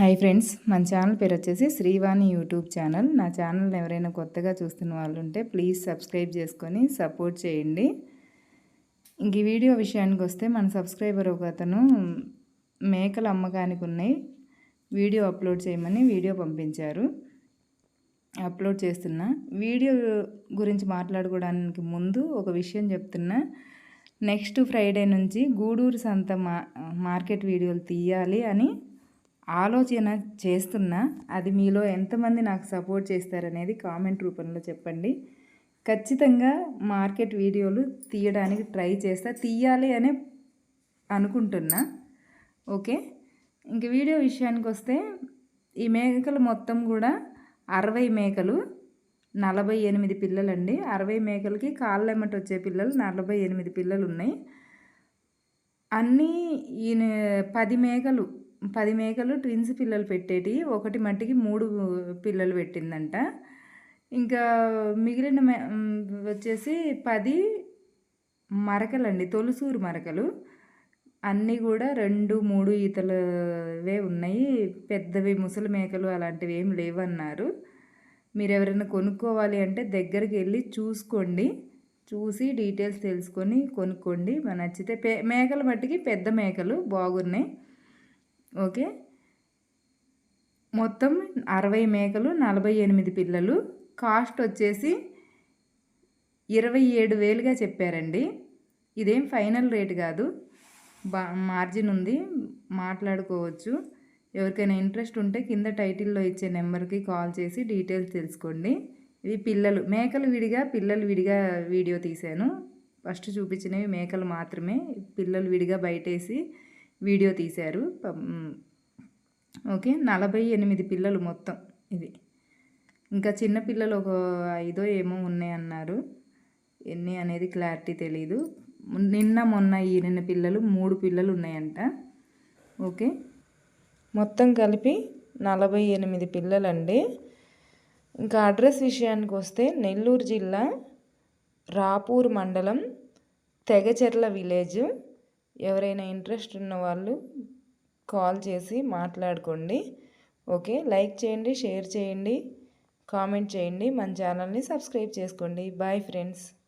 Hi friends మన channel పేరు వచ్చేసి శ్రీవాణి యూట్యూబ్ ఛానల్. నా ఛానల్ ఎవరైనా కొత్తగా చూస్తున్న వాళ్ళు ఉంటే ప్లీజ్ సబ్స్క్రైబ్ చేసుకొని సపోర్ట్ చేయండి. ఇంక ఈ వీడియో విషయానికి వస్తే మన సబ్స్క్రైబర్ ఒక అతను మేకల అమ్మకానికి ఉన్నాయి. వీడియో అప్లోడ్ చేయమని వీడియో పంపించారు. అప్లోడ్ చేస్తున్నా. వీడియో గురించి మాట్లాడుకోవడానికి ముందు ఒక విషయం చెప్తున్నా. నెక్స్ట్ ఫ్రైడే నుంచి గూడూరు సంత మా మార్కెట్ వీడియోలు తీయాలి అని ఆలోచన చేస్తున్నా అది మీలో ఎంతమంది నాకు సపోర్ట్ చేస్తారనేది కామెంట్ రూపంలో చెప్పండి. ఖచ్చితంగా మార్కెట్ వీడియోలు తీయడానికి ట్రై చేస్తా. తీయాలి అనే అనుకుంటున్నా. ఓకే? ఇంక వీడియో విషయానికి వస్తే ఈ మేకలు మొత్తం కూడా అరవై మేకలు నలభై ఎనిమిది పిల్లలండి. అరవై మేకలకి కాళ్ళెమ్మటి వచ్చే పిల్లలు నలభై ఎనిమిది పిల్లలు ఉన్నాయి అన్నీ ఈయన పది మేకలు పది మేకలు ట్విన్స్ పిల్లలు పెట్టేటి ఒకటి మట్టికి మూడు పిల్లలు పెట్టిందంట. ఇంకా మిగిలిన వచ్చేసి పది మరకలండి తొలుసూరు మరకలు. అన్నీ కూడా రెండు మూడు ఈతలవే ఉన్నాయి. పెద్దవి ముసలి మేకలు అలాంటివి ఏం లేవన్నారు. మీరు ఎవరైనా కొనుక్కోవాలి అంటే దగ్గరికి వెళ్ళి చూసుకోండి. చూసి డీటెయిల్స్ తెలుసుకొని కొనుక్కోండి. నచ్చితే పే మేకల మట్టికి పెద్ద మేకలు బాగున్నాయి. ఓకే? మొత్తం అరవై మేకలు నలభై ఎనిమిది పిల్లలు. కాస్ట్ వచ్చేసి ఇరవై ఏడు వేలుగా చెప్పారండి. ఇదేం ఫైనల్ రేట్ కాదు. బా మార్జిన్ ఉంది. మాట్లాడుకోవచ్చు. ఎవరికైనా ఇంట్రెస్ట్ ఉంటే కింద టైటిల్లో ఇచ్చే నెంబర్కి కాల్ చేసి డీటెయిల్స్ తెలుసుకోండి. ఇవి పిల్లలు మేకలు విడిగా పిల్లలు విడిగా వీడియో తీశాను. ఫస్ట్ చూపించినవి మేకలు మాత్రమే. పిల్లలు విడిగా బయటేసి వీడియో తీశారు. ఓకే నలభై ఎనిమిది పిల్లలు మొత్తం ఇది. ఇంకా చిన్న పిల్లలు ఒక ఐదో ఏమో ఉన్నాయన్నారు. ఎన్ని అనేది క్లారిటీ తెలీదు. నిన్న మొన్న ఈ నిన్న పిల్లలు మూడు పిల్లలు ఉన్నాయంట. ఓకే మొత్తం కలిపి నలభై ఎనిమిది పిల్లలండి. ఇంకా అడ్రస్ విషయానికి వస్తే నెల్లూరు జిల్లా రాపూర్ మండలం తెగచెర్ల విలేజ్. ఎవరైనా ఇంట్రెస్ట్ ఉన్న వాళ్ళు కాల్ చేసి మాట్లాడుకోండి. ఓకే? లైక్ చేయండి షేర్ చేయండి కామెంట్ చేయండి. మన ఛానల్ని సబ్స్క్రైబ్ చేసుకోండి. Bye friends.